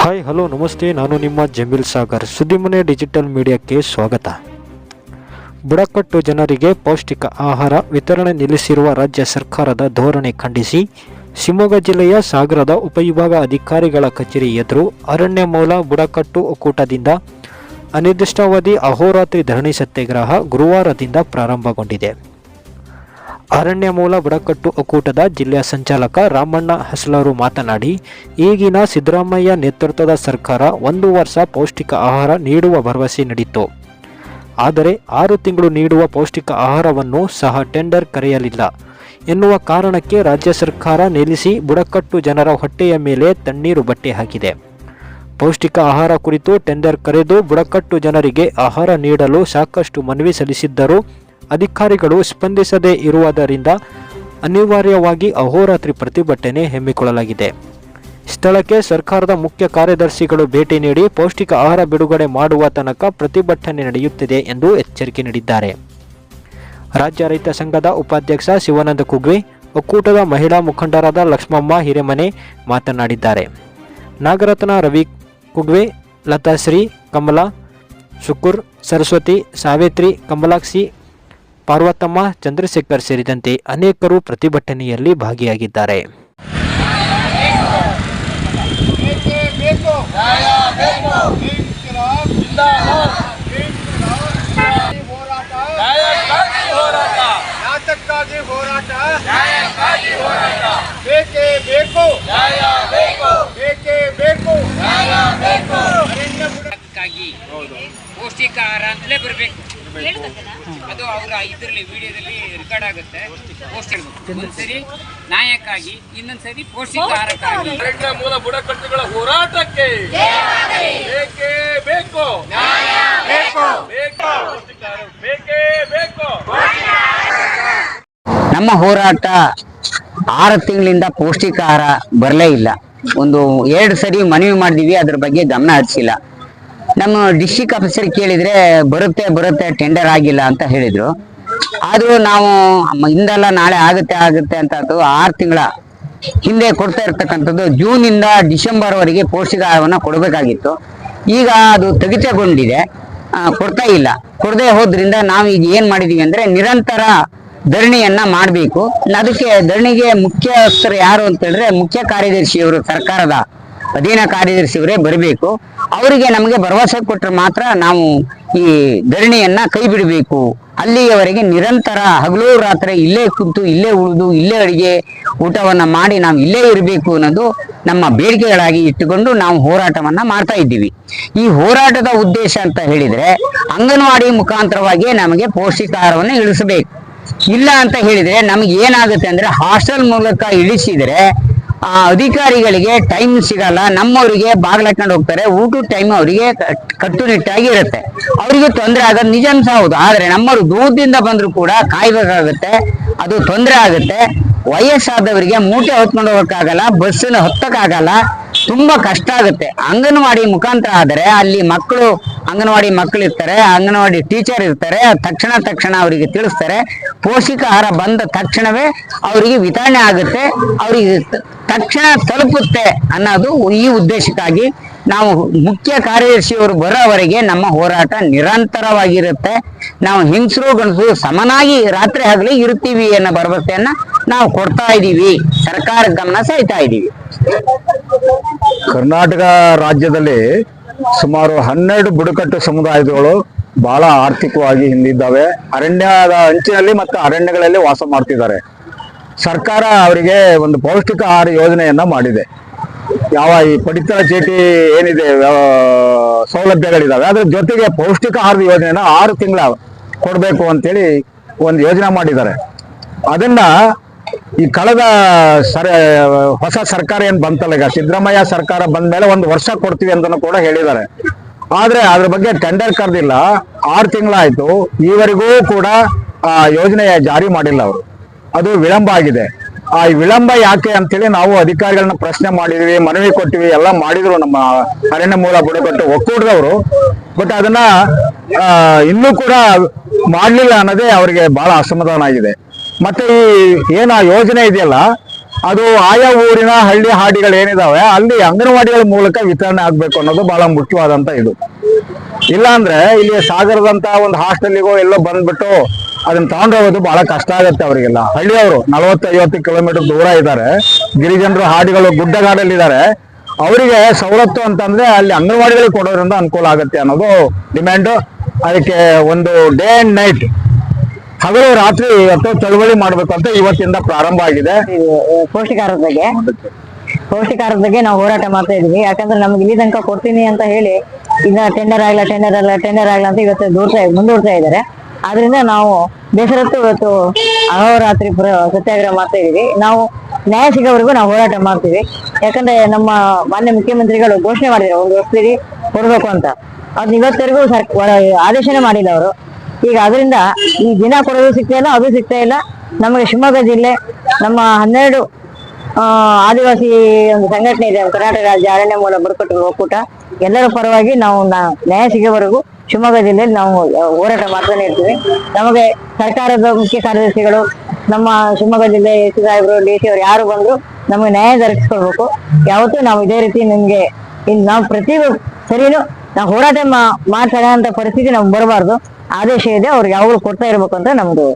Hi hello ನಮಸ್ತೆ. ನಾನು ನಿಮ್ಮ ಜಮೀಲ್ ಸಾಗರ್. ಸುದ್ದಿಮನೆ ಡಿಜಿಟಲ್ ಮೀಡಿಯಾಕ್ಕೆ ಸ್ವಾಗತ. ಬುಡಕಟ್ಟು ಜನರಿಗೆ ಪೌಷ್ಟಿಕ ಆಹಾರ ವಿತರಣೆ ನಿಲ್ಲಿಸಿರುವ ರಾಜ್ಯ ಸರ್ಕಾರದ ಧೋರಣೆ ಖಂಡಿಸಿ, ಶಿವಮೊಗ್ಗ ಜಿಲ್ಲೆಯ ಸಾಗರದ ಉಪವಿಭಾಗ ಅಧಿಕಾರಿಗಳ ಕಚೇರಿ ಎದುರು ಅರಣ್ಯ ಮೂಲ ಬುಡಕಟ್ಟು ಒಕ್ಕೂಟದಿಂದ ಅನಿರ್ದಿಷ್ಟಾವಧಿ ಅಹೋರಾತ್ರಿ ಧರಣಿ ಸತ್ಯಾಗ್ರಹ ಗುರುವಾರದಿಂದ ಪ್ರಾರಂಭಗೊಂಡಿದೆ. ಅರಣ್ಯ ಮೂಲ ಬುಡಕಟ್ಟು ಒಕ್ಕೂಟದ ಜಿಲ್ಲೆಯ ಸಂಚಾಲಕ ರಾಮಣ್ಣ ಹಸ್ಲರು ಮಾತನಾಡಿ, ಈಗಿನ ಸಿದ್ದರಾಮಯ್ಯ ನೇತೃತ್ವದ ಸರ್ಕಾರ ಒಂದು ವರ್ಷ ಪೌಷ್ಟಿಕ ಆಹಾರ ನೀಡುವ ಭರವಸೆ ನೀಡಿತ್ತು. ಆದರೆ ಆರು ತಿಂಗಳು ನೀಡುವ ಪೌಷ್ಟಿಕ ಆಹಾರವನ್ನು ಸಹ ಟೆಂಡರ್ ಕರೆಯಲಿಲ್ಲ. ಎನ್ನುವ ಕಾರಣಕ್ಕೆ ರಾಜ್ಯ ಸರ್ಕಾರ ನಿಲ್ಲಿಸಿ ಬುಡಕಟ್ಟು ಜನರ ಹೊಟ್ಟೆಯ ಮೇಲೆ ತಣ್ಣೀರು ಬಟ್ಟೆ ಹಾಕಿದೆ. ಪೌಷ್ಟಿಕ ಆಹಾರ ಕುರಿತು ಟೆಂಡರ್ ಕರೆದು ಬುಡಕಟ್ಟು ಜನರಿಗೆ ಆಹಾರ ನೀಡಲು ಸಾಕಷ್ಟು ಮನವಿ ಸಲ್ಲಿಸಿದ್ದರೂ ಅಧಿಕಾರಿಗಳು ಸ್ಪಂದಿಸದೇ ಇರುವುದರಿಂದ ಅನಿವಾರ್ಯವಾಗಿ ಅಹೋರಾತ್ರಿ ಪ್ರತಿಭಟನೆ ಹಮ್ಮಿಕೊಳ್ಳಲಾಗಿದೆ. ಸ್ಥಳಕ್ಕೆ ಸರ್ಕಾರದ ಮುಖ್ಯ ಕಾರ್ಯದರ್ಶಿಗಳು ಭೇಟಿ ನೀಡಿ ಪೌಷ್ಟಿಕ ಆಹಾರ ಬಿಡುಗಡೆ ಮಾಡುವ ತನಕ ಪ್ರತಿಭಟನೆ ನಡೆಯುತ್ತಿದೆ ಎಂದು ಎಚ್ಚರಿಕೆ ನೀಡಿದ್ದಾರೆ. ರಾಜ್ಯ ರೈತ ಸಂಘದ ಉಪಾಧ್ಯಕ್ಷ ಶಿವಾನಂದ ಕುಗ್ವೆ ಒಕ್ಕೂಟದ ಮಹಿಳಾ ಮುಖಂಡರಾದ ಲಕ್ಷ್ಮಮ್ಮ ಹಿರೇಮನೆ ಮಾತನಾಡಿದ್ದಾರೆ. ನಾಗರತ್ನ ರವಿ ಕುಗ್ವೆ ಲತಾಶ್ರೀ ಕಮಲಾ, ಶುಕುರ್, ಸರಸ್ವತಿ, ಸಾವಿತ್ರಿ, ಕಮಲಾಕ್ಷಿ ಪಾರ್ವತಮ್ಮ ಚಂದ್ರಶೇಖರ್ ಸೇರಿದಂತೆ ಅನೇಕರು ಪ್ರತಿಭಟನೆಯಲ್ಲಿ ಭಾಗಿಯಾಗಿದ್ದಾರೆ ಬೇಕು ನ್ಯಾಯ ಬೇಕು ಇನ್ಕಿಲಾಬ್ ಇನ್ಕಿಲಾಬ್ ಹೋರಾಟ ನ್ಯಾಯಕ್ಕಾಗಿ ಹೋರಾಟ ಯಾತಕ್ಕಾಗಿ ಹೋರಾಟ ನ್ಯಾಯಕ್ಕಾಗಿ ಹೋರಾಟ ಬೇಕೇ ಬೇಕು ನ್ಯಾಯ ಬೇಕು ಬೇಕೇ ಬೇಕು ನ್ಯಾಯ ಬೇಕು ಅರಣ್ಯ ಕ್ಕಾಗಿ ಪೌಷ್ಟಿಕ ಆಹಾರ ಅಂತಲೇ ಬರಬೇಕು. ಅದು ಅವರ ಇದರಲ್ಲಿ ವಿಡಿಯೋದಲ್ಲಿ ರೆಕಾರ್ಡ್ ಆಗುತ್ತೆ. ಪೌಷ್ಟಿಕ. ಒಂದ್ಸರಿ ನ್ಯಾಯಕ್ಕಾಗಿ ಇನ್ನೊಂದ್ಸರಿ ಪೌಷ್ಟಿಕ. ಆಹಾರಕ್ಕಾಗಿ ಮೂಲ ಬುಡಕಟ್ಟುಗಳ ಹೋರಾಟಕ್ಕೆ ಬೇಕೇ ಬೇಕು. ಬೇಕು. ಬೇಕು ಬೇಕೇ ಬೇಕು. ನಮ್ಮ ಹೋರಾಟ ಆರು ತಿಂಗಳಿಂದ ಪೌಷ್ಟಿಕ ಆಹಾರ ಬರಲೇ ಇಲ್ಲ. ಒಂದು ಎರಡು ಸರಿ ಮನವಿ ಮಾಡಿದೀವಿ ಅದ್ರ ಬಗ್ಗೆ ಗಮನ ಹರಿಸಿಲ್ಲ. ನಮ್ಮ ಡಿಸ್ಟಿಕ್ ಆಫೀಸರ್ ಕೇಳಿದ್ರೆ, ಬರುತ್ತೆ ಬರುತ್ತೆ ಟೆಂಡರ್ ಆಗಿಲ್ಲ ಅಂತ ಹೇಳಿದ್ರು. ಆದ್ರೂ ನಾವು ಹಿಂದೆಲ್ಲ ನಾಳೆ ಆಗುತ್ತೆ ಆಗುತ್ತೆ ಅಂತ ಆರು ತಿಂಗಳ ಹಿಂದೆ ಕೊಡ್ತಾ ಇರ್ತಕ್ಕಂಥದ್ದು ಜೂನ್ ಇಂದ ಡಿಸೆಂಬರ್ ವರೆಗೆ ಪೌಷ್ಟಿಕ ಆಹಾರವನ್ನ ಕೊಡಬೇಕಾಗಿತ್ತು. ಈಗ ಅದು ಸ್ಥಗಿತಗೊಂಡಿದೆ ಕೊಡ್ತಾ ಇಲ್ಲ. ಕೊಡದೆ ಹೋದ್ರಿಂದ ನಾವು ಈಗ ಏನ್ ಮಾಡಿದೀವಿ ಅಂದ್ರೆ ನಿರಂತರ ಧರಣಿಯನ್ನ ಮಾಡಬೇಕು. ಅದಕ್ಕೆ ಧರಣಿಗೆ ಮುಖ್ಯಸ್ಥರು ಯಾರು ಅಂತ ಹೇಳಿದ್ರೆ ಮುಖ್ಯ ಕಾರ್ಯದರ್ಶಿಯವರು ಸರ್ಕಾರದ ಅಧೀನ ಕಾರ್ಯದರ್ಶಿಯವರೇ ಬರಬೇಕು. ಅವರಿಗೆ ನಮಗೆ ಭರವಸೆ ಕೊಟ್ಟರೆ ಮಾತ್ರ ನಾವು ಈ ಧರಣಿಯನ್ನ ಕೈ ಬಿಡಬೇಕು ಅಲ್ಲಿಯವರೆಗೆ ನಿರಂತರ ಹಗಲು ರಾತ್ರಿ ಇಲ್ಲೇ ಕುಂತು, ಇಲ್ಲೇ ಉಳಿದು, ಇಲ್ಲೇ ಅಡಿಗೆ ಊಟವನ್ನ ಮಾಡಿ ನಾವು ಇಲ್ಲೇ ಇರಬೇಕು ಅನ್ನೋದು ನಮ್ಮ ಬೇಡಿಕೆಗಳಾಗಿ ಇಟ್ಟುಕೊಂಡು ನಾವು ಹೋರಾಟವನ್ನ ಮಾಡ್ತಾ ಇದ್ದೀವಿ. ಈ ಹೋರಾಟದ ಉದ್ದೇಶ ಅಂತ ಹೇಳಿದ್ರೆ ಅಂಗನವಾಡಿ ಮುಖಾಂತರವಾಗಿ ನಮಗೆ ಪೌಷ್ಟಿಕಾಹಾರವನ್ನು ಇಳಿಸಬೇಕು. ಇಲ್ಲ ಅಂತ ಹೇಳಿದ್ರೆ ನಮ್ಗೆ ಏನಾಗುತ್ತೆ ಅಂದ್ರೆ ಹಾಸ್ಟೆಲ್ ಮೂಲಕ ಇಳಿಸಿದ್ರೆ ಆ, ಅಧಿಕಾರಿಗಳಿಗೆ ಟೈಮ್ ಸಿಗಲ್ಲ. ನಮ್ಮವರಿಗೆ ಬಾಗ್ಲಾಕೊಂಡು ಹೋಗ್ತಾರೆ. ಊಟದ ಟೈಮ್ ಅವರಿಗೆ ಕಟ್ಟುನಿಟ್ಟಾಗಿ ಇರುತ್ತೆ. ಅವರಿಗೆ ತೊಂದರೆ ಆಗೋದು ನಿಜಾಂಶ ಹೌದು. ಆದ್ರೆ ನಮ್ಮವರು ದೂರದಿಂದ ಬಂದ್ರು ಕೂಡ ಕಾಯ್ಬೇಕಾಗುತ್ತೆ. ಅದು ತೊಂದರೆ ಆಗುತ್ತೆ. ವಯಸ್ಸಾದವರಿಗೆ ಮೂಟೆ ಹೊತ್ಕೊಂಡು ಹೋಗಕ್ಕಾಗಲ್ಲ, ಬಸ್ಸನ್ನು ಹತ್ತಕ್ಕಾಗಲ್ಲ. ತುಂಬಾ ಕಷ್ಟ ಆಗುತ್ತೆ. ಅಂಗನವಾಡಿ ಮುಖಾಂತರ ಆದರೆ ಅಲ್ಲಿ ಮಕ್ಕಳು, ಅಂಗನವಾಡಿ ಮಕ್ಕಳು ಇರ್ತಾರೆ, ಅಂಗನವಾಡಿ ಟೀಚರ್ ಇರ್ತಾರೆ, ತಕ್ಷಣ ತಕ್ಷಣ ಅವರಿಗೆ ತಿಳಿಸ್ತಾರೆ. ಪೌಷ್ಟಿಕ ಆಹಾರ ಬಂದ ತಕ್ಷಣವೇ ಅವರಿಗೆ ವಿತರಣೆ ಆಗುತ್ತೆ. ಅವರಿಗೆ ತಕ್ಷಣ ತಲುಪುತ್ತೆ ಅನ್ನೋದು ಈ ಉದ್ದೇಶಕ್ಕಾಗಿ ನಾವು ಮುಖ್ಯ ಕಾರ್ಯದರ್ಶಿಯವರು ಬರೋವರೆಗೆ ನಮ್ಮ ಹೋರಾಟ ನಿರಂತರವಾಗಿರುತ್ತೆ. ನಾವು ಹಿಂಸರು ಗಣಸು ಸಮನಾಗಿ ರಾತ್ರಿ ಹಗಲಿ ಇರ್ತೀವಿ ಅನ್ನೋ ಭರವಸೆಯನ್ನ ನಾವು ಕೊಡ್ತಾ ಇದ್ದೀವಿ ಸರ್ಕಾರ ಗಮನ ಸೆಳಿತಾ ಇದ್ದೀವಿ ಕರ್ನಾಟಕ ರಾಜ್ಯದಲ್ಲಿ ಸುಮಾರು ಹನ್ನೆರಡು ಬುಡಕಟ್ಟು ಸಮುದಾಯಗಳು ಬಹಳ ಆರ್ಥಿಕವಾಗಿ ಹಿಂದಿದ್ದಾವೆ. ಅರಣ್ಯದ ಅಂಚಿನಲ್ಲಿ ಮತ್ತು ಅರಣ್ಯಗಳಲ್ಲಿ ವಾಸ ಮಾಡ್ತಿದ್ದಾರೆ. ಸರ್ಕಾರ ಅವರಿಗೆ ಒಂದು ಪೌಷ್ಟಿಕ ಆಹಾರ ಯೋಜನೆಯನ್ನ ಮಾಡಿದೆ. ಯಾವ ಈ ಪಡಿತರ ಚೀಟಿ ಏನಿದೆ ಸೌಲಭ್ಯಗಳಿದಾವೆ, ಅದ್ರ ಜೊತೆಗೆ ಪೌಷ್ಟಿಕ ಆಹಾರದ ಯೋಜನೆಯನ್ನ ಆರು ತಿಂಗಳ ಕೊಡಬೇಕು ಅಂತೇಳಿ ಒಂದು ಯೋಜನೆ ಮಾಡಿದ್ದಾರೆ. ಅದನ್ನ ಈ ಕಳೆದ ಸರ, ಹೊಸ ಸರ್ಕಾರ ಏನ್ ಬಂತಲ್ಲ ಈಗ? ಸಿದ್ದರಾಮಯ್ಯ ಸರ್ಕಾರ ಬಂದ ಮೇಲೆ ಒಂದು ವರ್ಷ ಕೊಡ್ತೀವಿ ಅಂತ ಕೂಡ ಹೇಳಿದ್ದಾರೆ. ಆದ್ರೆ ಅದ್ರ ಬಗ್ಗೆ ಟೆಂಡರ್ ಕರೆದಿಲ್ಲ. ಆರು ತಿಂಗಳಾಯ್ತು. ಈವರೆಗೂ ಕೂಡ, ಆ, ಯೋಜನೆ ಜಾರಿ ಮಾಡಿಲ್ಲ ಅವರು. ಅದು ವಿಳಂಬ ಆಗಿದೆ. ಆ ವಿಳಂಬ ಯಾಕೆ ಅಂತೇಳಿ ನಾವು ಅಧಿಕಾರಿಗಳನ್ನ ಪ್ರಶ್ನೆ ಮಾಡಿದ್ವಿ, ಮನವಿ ಕೊಟ್ಟಿವಿ, ಎಲ್ಲ ಮಾಡಿದ್ರು ನಮ್ಮ ಅರಣ್ಯ ಮೂಲ ಬುಡಕಟ್ಟು ಒಕ್ಕೂಟದವರು. ಬಟ್ ಅದನ್ನ ಇನ್ನೂ ಕೂಡ ಮಾಡ್ಲಿಲ್ಲ ಅನ್ನೋದೇ ಅವರಿಗೆ ಬಹಳ ಅಸಮಾಧಾನ ಆಗಿದೆ. ಮತ್ತೆ ಈ ಏನ ಯೋಜನೆ ಇದೆಯಲ್ಲ, ಅದು ಆಯಾ ಊರಿನ ಹಳ್ಳಿ ಹಾಡಿಗಳು ಏನಿದಾವೆ, ಅಲ್ಲಿ ಅಂಗನವಾಡಿಗಳ ಮೂಲಕ ವಿತರಣೆ ಆಗ್ಬೇಕು ಅನ್ನೋದು ಬಹಳ ಮುಖ್ಯವಾದಂತ ಇದು. ಇಲ್ಲಾಂದ್ರೆ ಇಲ್ಲಿ ಸಾಗರದಂತ ಒಂದು ಹಾಸ್ಟೆಲಿಗೋ ಎಲ್ಲೋ ಬಂದ್ಬಿಟ್ಟು ಅದನ್ನ ತಗೊಂಡೋಗೋದು ಬಹಳ ಕಷ್ಟ ಆಗುತ್ತೆ ಅವರಿಗೆಲ್ಲ. ಹಳ್ಳಿಯವರು ನಲವತ್ತು ಐವತ್ತು ಕಿಲೋಮೀಟರ್ ದೂರ ಇದ್ದಾರೆ, ಗಿರಿಜನರು ಹಾಡಿಗಳು ಗುಡ್ಡಗಾಡಲ್ಲಿದ್ದಾರೆ, ಅವರಿಗೆ ಸವಲತ್ತು ಅಂತಂದ್ರೆ ಅಲ್ಲಿ ಅಂಗನವಾಡಿಗಳಿಗೆ ಕೊಡೋದ್ರಿಂದ ಅನುಕೂಲ ಆಗುತ್ತೆ ಅನ್ನೋದು ಡಿಮ್ಯಾಂಡ್. ಅದಕ್ಕೆ ಒಂದು ಡೇ ಅಂಡ್ ನೈಟ್ ಹಗಲು ರಾತ್ರಿ ಇವತ್ತು ಚಳವಳಿ ಮಾಡ್ಬೇಕು ಅಂತ ಇವತ್ತಿಂದ ಪ್ರಾರಂಭ ಆಗಿದೆ. ಪೌಷ್ಟಿಕಾರದ ಬಗ್ಗೆ. ಪೌಷ್ಟಿಕಾರದ ಬಗ್ಗೆ ನಾವು ಹೋರಾಟ ಮಾಡ್ತಾ ಇದೀವಿ ಯಾಕಂದ್ರೆ ನಮ್ಗೆ ಇಲ್ಲಿ ತನಕ ಕೊಡ್ತೀನಿ ಅಂತ ಹೇಳಿ ಈಗ ಟೆಂಡರ್ ಆಗ್ಲಾ ಟೆಂಡರ್ ಆಗಲ್ಲ ಟೆಂಡರ್ ಆಗಲ್ಲ ಅಂತ ಇವತ್ತು ದೂರ್ತಾ ಮುಂದೂಡ್ತಾ ಇದ್ದಾರೆ. ಆದ್ರಿಂದ ನಾವು ಬೇಸರತ್ತು ಇವತ್ತು ಅಹೋರಾತ್ರಿ ಸತ್ಯಾಗ್ರಹ ಮಾಡ್ತಾ ಇದೀವಿ ನಾವು ನ್ಯಾಯ ಸಿಗೋವರೆಗೂ ನಾವು ಹೋರಾಟ ಮಾಡ್ತೀವಿ. ಯಾಕಂದ್ರೆ ನಮ್ಮ ಮಾನ್ಯ ಮುಖ್ಯಮಂತ್ರಿಗಳು ಘೋಷಣೆ ಮಾಡಿದ್ರು, ಒಂದು ವರ್ಷದಲ್ಲಿ ಕೊಡ್ಬೇಕು ಅಂತ. ಅದ್ ಇವತ್ತರೆಗೂ ಆದೇಶನೇ ಮಾಡಿಲ್ಲ ಅವರು. ಈಗ ಅದರಿಂದ ಈ ದಿನ ಕೊಡೋದು ಸಿಗ್ತಾ ಇಲ್ಲ, ಅದು ಸಿಗ್ತಾ ಇಲ್ಲ. ನಮಗೆ ಶಿವಮೊಗ್ಗ ಜಿಲ್ಲೆ, ನಮ್ಮ ಹನ್ನೆರಡು ಆದಿವಾಸಿ ಒಂದು ಸಂಘಟನೆ ಇದೆ, ಕರ್ನಾಟಕ ರಾಜ್ಯ ಅರಣ್ಯ ಮೂಲ ಬುಡಕಟ್ಟು ಒಕ್ಕೂಟ. ಎಲ್ಲರ ಪರವಾಗಿ ನಾವು ನ್ಯಾಯ ಸಿಗೋವರೆಗೂ ಶಿವಮೊಗ್ಗ ಜಿಲ್ಲೆಯಲ್ಲಿ ನಾವು ಹೋರಾಟ ಮಾಡ್ತಾನೆ ಇರ್ತೀವಿ. ನಮಗೆ ಸರ್ಕಾರದ ಮುಖ್ಯ ಕಾರ್ಯದರ್ಶಿಗಳು, ನಮ್ಮ ಶಿವಮೊಗ್ಗ ಜಿಲ್ಲೆ ಎಸ್ ಸಾಹೇಬರು, ಡಿ ಸಿ ಅವರು ಯಾರು ಬಂದ್ರು ನಮಗೆ ನ್ಯಾಯ ದೊರಕಿಸ್ಕೊಳ್ಬೇಕು. ಯಾವತ್ತೂ ನಾವು ಇದೇ ರೀತಿ ನಿಮ್ಗೆ ಇಲ್ಲಿ ನಾವು ಪ್ರತಿ ಸರಿನೂ ನಾವು ಹೋರಾಟ ಮಾ ಮಾಡ್ತಾ ಅಂತ ಪರಿಸ್ಥಿತಿ ನಮ್ಗೆ ಬರಬಾರ್ದು. ಆದೇಶ ಇದೆ ಅವ್ರಿಗೆ ಯಾವಾಗಲೂ ಕೊಡ್ತಾ ಇರ್ಬೇಕು ಅಂತ ನಮ್ದು